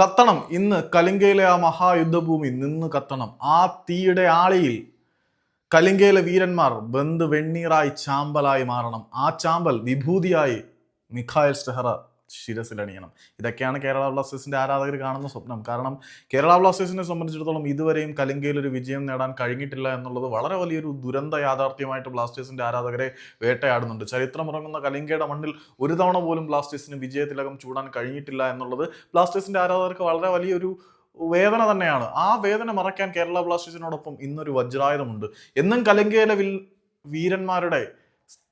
കത്തണം. ഇന്ന് കലിംഗയിലെ ആ മഹായുദ്ധഭൂമി നിന്ന് കത്തണം. ആ തീയുടെ ആളിയിൽ കലിംഗയിലെ വീരന്മാർ ബന്ധു വെണ്ണീറായി ചാമ്പലായി മാറണം. ആ ചാമ്പൽ വിഭൂതിയായി മിഖായൽ സ്റ്റെഹറ ശിരസിലണിയണം ഇതൊക്കെയാണ് കേരള ബ്ലാസ്റ്റേഴ്സിന്റെ ആരാധകർ കാണുന്ന സ്വപ്നം. കാരണം കേരള ബ്ലാസ്റ്റേഴ്സിനെ സംബന്ധിച്ചിടത്തോളം ഇതുവരെയും കലിംഗയിൽ ഒരു വിജയം നേടാൻ കഴിഞ്ഞിട്ടില്ല എന്നുള്ളത് വളരെ വലിയൊരു ദുരന്ത യാഥാർത്ഥ്യമായിട്ട് ബ്ലാസ്റ്റേഴ്സിന്റെ ആരാധകരെ വേട്ടയാടുന്നുണ്ട്. ചരിത്രമുറങ്ങുന്ന കലിംഗയുടെ മണ്ണിൽ ഒരു തവണ പോലും ബ്ലാസ്റ്റേഴ്സിന് വിജയത്തിലകം ചൂടാൻ കഴിഞ്ഞിട്ടില്ല എന്നുള്ളത് ബ്ലാസ്റ്റേഴ്സിന്റെ ആരാധകർക്ക് വളരെ വലിയൊരു വേദന തന്നെയാണ്. ആ വേദന മറയ്ക്കാൻ കേരള ബ്ലാസ്റ്റേഴ്സിനോടൊപ്പം ഇന്നൊരു വജ്രായുധമുണ്ട്. എന്നും കലിംഗയിലെ വിൽ വീരന്മാരുടെ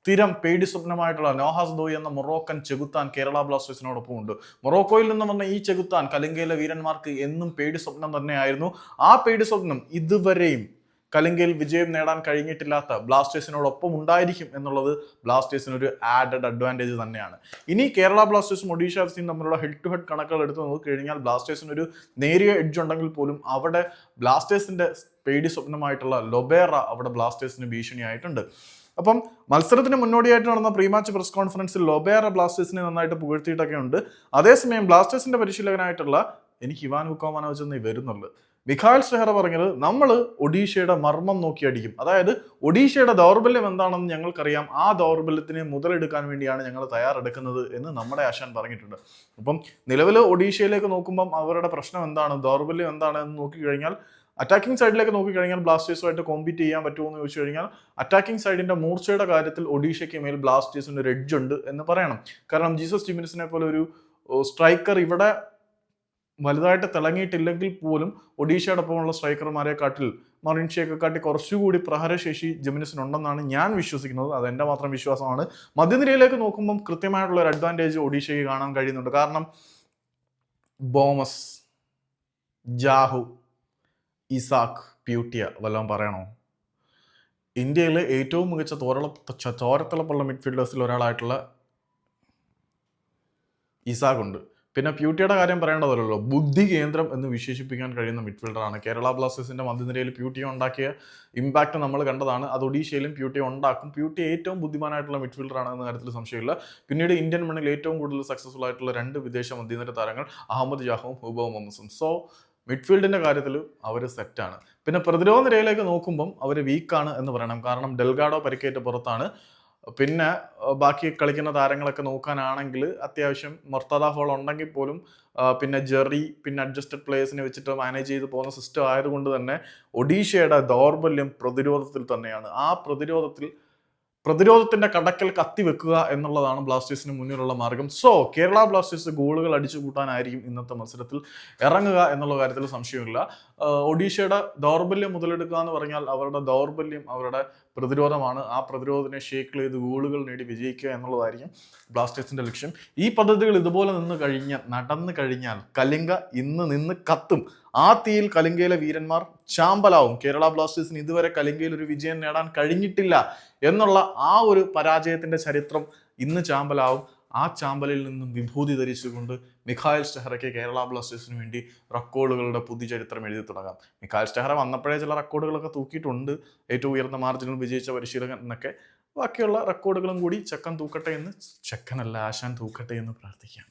സ്ഥിരം പേടി സ്വപ്നമായിട്ടുള്ള നോഹാസ് ദോയ് എന്ന മൊറോക്കൻ ചെകുത്താൻ കേരള ബ്ലാസ്റ്റേഴ്സിനോടൊപ്പം ഉണ്ട്. മൊറോക്കോയിൽ നിന്ന് വന്ന ഈ ചെകുത്താൻ കലിംഗയിലെ വീരന്മാർക്ക് എന്നും പേടി സ്വപ്നം തന്നെയായിരുന്നു. ആ പേടി സ്വപ്നം ഇതുവരെയും കലിംഗയിൽ വിജയം നേടാൻ കഴിഞ്ഞിട്ടില്ലാത്ത ബ്ലാസ്റ്റേഴ്സിനോടൊപ്പം ഉണ്ടായിരിക്കും എന്നുള്ളത് ബ്ലാസ്റ്റേഴ്സിന് ഒരു ആഡഡ് അഡ്വാന്റേജ് തന്നെയാണ്. ഇനി കേരള ബ്ലാസ്റ്റേഴ്സും ഒഡീഷ എഫ് സിയും തമ്മിലുള്ള ഹെഡ് ടു ഹെഡ് കണക്കുകൾ എടുത്ത് നോക്കിക്കഴിഞ്ഞാൽ ബ്ലാസ്റ്റേഴ്സിന് ഒരു നേരിയ എഡ്ജ് ഉണ്ടെങ്കിൽ പോലും അവിടെ ബ്ലാസ്റ്റേഴ്സിന്റെ പേടി സ്വപ്നമായിട്ടുള്ള ലൊബേറ അവിടെ ബ്ലാസ്റ്റേഴ്സിന് ഭീഷണിയായിട്ടുണ്ട്. അപ്പം മത്സരത്തിന് മുന്നോടിയായിട്ട് നടന്ന പ്രീ മാച്ച് പ്രസ് കോൺഫറൻസിൽ ലോബേറ ബ്ലാസ്റ്റേഴ്സിനെ നന്നായിട്ട് പുകഴ്ത്തിയിട്ടൊക്കെ ഉണ്ട്. അതേസമയം ബ്ലാസ്റ്റേഴ്സിന്റെ പരിശീലകനായിട്ടുള്ള എനിക്ക് ഇവാൻ വുക്കോമാനോവിച്ച് എന്നേ വരുന്നുള്ളൂ മിഖായൽ ഷെഹറ പറഞ്ഞത് നമ്മൾ ഒഡീഷയുടെ മർമ്മം നോക്കി അടിക്കും. അതായത് ഒഡീഷയുടെ ദൗർബല്യം എന്താണെന്ന് ഞങ്ങൾക്കറിയാം. ആ ദൗർബല്യത്തിനെ മുതലെടുക്കാൻ വേണ്ടിയാണ് ഞങ്ങൾ തയ്യാറെടുക്കുന്നത് എന്ന് നമ്മുടെ ആശാൻ പറഞ്ഞിട്ടുണ്ട്. അപ്പം നിലവിൽ ഒഡീഷയിലേക്ക് നോക്കുമ്പം അവരുടെ പ്രശ്നം എന്താണ്? ദൗർബല്യം എന്താണ് എന്ന് നോക്കിക്കഴിഞ്ഞാൽ അറ്റാക്കിംഗ് സൈഡിലേക്ക് നോക്കിക്കഴിഞ്ഞാൽ ബ്ലാസ്റ്റേഴ്സുമായിട്ട് കോമ്പീറ്റ് ചെയ്യാൻ പറ്റുമോ എന്ന് ചോദിച്ചു കഴിഞ്ഞാൽ അറ്റാക്കിംഗ് സൈഡിന്റെ മൂർച്ചയുടെ കാര്യത്തിൽ ഒഡീഷയ്ക്ക് മേൽ ബ്ലാസ്റ്റേഴ്സിന് ഒരു എഡ്ജ് ഉണ്ട് എന്ന് പറയണം. കാരണം ജീസസ് ജിമിനസിനെ പോലെ ഒരു സ്ട്രൈക്കർ ഇവിടെ വലുതായിട്ട് തിളങ്ങിയിട്ടില്ലെങ്കിൽ പോലും ഒഡീഷയോടൊപ്പമുള്ള സ്ട്രൈക്കർമാരെ കാട്ടിൽ മറിൻഷിയൊക്കെ കാട്ടി കുറച്ചുകൂടി പ്രഹരശേഷി ജെമിനിസിനുണ്ടെന്നാണ് ഞാൻ വിശ്വസിക്കുന്നത്. അത് എന്റെ മാത്രം വിശ്വാസമാണ്. മധ്യനിരയിലേക്ക് നോക്കുമ്പം കൃത്യമായിട്ടുള്ള ഒരു അഡ്വാന്റേജ് ഒഡീഷയ്ക്ക് കാണാൻ കഴിയുന്നുണ്ട്. കാരണം ബോമസ് ജാഹു ഇസാഖ് പ്യൂട്ടിയ വല്ലതും പറയണോ? ഇന്ത്യയിലെ ഏറ്റവും മികച്ച തോരള ചോരത്തിളപ്പുള്ള മിഡ്ഫീൽഡേഴ്സിൽ ഒരാളായിട്ടുള്ള ഇസാഖ് ഉണ്ട് പിന്നെ പ്യൂട്ടിയുടെ കാര്യം പറയേണ്ടതല്ലോ ബുദ്ധി കേന്ദ്രം എന്ന് വിശേഷിപ്പിക്കാൻ കഴിയുന്ന മിഡ്ഫീൽഡറാണ് കേരള ബ്ലാസ്റ്റേഴ്സിന്റെ മധ്യനിരയിൽ പ്യൂട്ടിയെ ഉണ്ടാക്കിയ ഇമ്പാക്റ്റ് നമ്മൾ കണ്ടതാണ്. അത് ഒഡീഷയിലും പ്യൂട്ടി ഉണ്ടാക്കും. പ്യൂട്ടി ഏറ്റവും ബുദ്ധിമാനായിട്ടുള്ള മിഡ്ഫീൽഡറാണ് എന്ന കാര്യത്തിൽ സംശയമില്ല. പിന്നീട് ഇന്ത്യൻ മണ്ണിൽ ഏറ്റവും കൂടുതൽ സക്സസ്ഫുൾ ആയിട്ടുള്ള രണ്ട് വിദേശ മധ്യനിര താരങ്ങൾ അഹമ്മദ് ജാഹവും ഹുബോ മൊമസും സോ മിഡ്ഫീൽഡിന്റെ കാര്യത്തിൽ അവർ സെറ്റാണ് പിന്നെ പ്രതിരോധ നിരയിലേക്ക് നോക്കുമ്പം അവർ വീക്കാണ് എന്ന് പറയണം. കാരണം ഡെൽഗാഡോ പരിക്കേറ്റ് പുറത്താണ്. പിന്നെ ബാക്കി കളിക്കുന്ന താരങ്ങളൊക്കെ നോക്കാനാണെങ്കിൽ അത്യാവശ്യം മൊർത്തദ ഹോൾ ഉണ്ടെങ്കിൽ പോലും പിന്നെ ജെറി പിന്നെ അഡ്ജസ്റ്റഡ് പ്ലേയേഴ്സിനെ വെച്ചിട്ട് മാനേജ് ചെയ്ത് പോകുന്ന സിസ്റ്റം ആയതുകൊണ്ട് തന്നെ ഒഡീഷയുടെ ദൗർബല്യം പ്രതിരോധത്തിൽ തന്നെയാണ്. ആ പ്രതിരോധത്തിൽ പ്രതിരോധത്തിന്റെ കടക്കൽ കത്തി വെക്കുക എന്നുള്ളതാണ് ബ്ലാസ്റ്റേഴ്സിന് മുന്നിലുള്ള മാർഗം. സോ കേരള ബ്ലാസ്റ്റേഴ്സ് ഗോളുകൾ അടിച്ചു കൂട്ടാനായിരിക്കും ഇന്നത്തെ മത്സരത്തിൽ ഇറങ്ങുക എന്നുള്ള കാര്യത്തിൽ സംശയമില്ല. ഒഡീഷയുടെ ദൗർബല്യം മുതലെടുക്കുക എന്ന് പറഞ്ഞാൽ അവരുടെ ദൗർബല്യം അവരുടെ പ്രതിരോധമാണ്. ആ പ്രതിരോധത്തിനെ ഷേക്കിൾ ചെയ്ത് ഗോളുകൾ നേടി വിജയിക്കുക എന്നുള്ളതായിരിക്കും ബ്ലാസ്റ്റേഴ്സിന്റെ ലക്ഷ്യം. ഈ പദ്ധതികൾ ഇതുപോലെ നിന്ന് കഴിഞ്ഞാൽ നടന്നു കഴിഞ്ഞാൽ കലിംഗ ഇന്ന് നിന്ന് കത്തും. ആ തീയിൽ കലിംഗയിലെ വീരന്മാർ ചാമ്പലാവും. കേരള ബ്ലാസ്റ്റേഴ്സിന് ഇതുവരെ കലിംഗയിൽ ഒരു വിജയം നേടാൻ കഴിഞ്ഞിട്ടില്ല എന്നുള്ള ആ ഒരു പരാജയത്തിന്റെ ചരിത്രം ഇന്ന് ചാമ്പലാവും. ആ ചാമ്പലിൽ നിന്നും വിഭൂതി ധരിച്ചുകൊണ്ട് മിഖായൽ സ്റ്റെഹറയ്ക്ക് കേരള ബ്ലാസ്റ്റേഴ്സിന് വേണ്ടി റെക്കോർഡുകളുടെ പുതിയ ചരിത്രം എഴുതി തുടങ്ങാം. മിഖായൽ സ്റ്റെഹറ വന്നപ്പോഴേ ചില റെക്കോർഡുകളൊക്കെ തൂക്കിയിട്ടുണ്ട്. ഏറ്റവും ഉയർന്ന മാർജിനിൽ വിജയിച്ച പരിശീലകൻ എന്നൊക്കെ. ബാക്കിയുള്ള റെക്കോർഡുകളും കൂടി ചെക്കൻ തൂക്കട്ടെ എന്ന് ചെക്കനല്ല ആശാൻ തൂക്കട്ടെ എന്ന് പ്രാർത്ഥിക്കാം.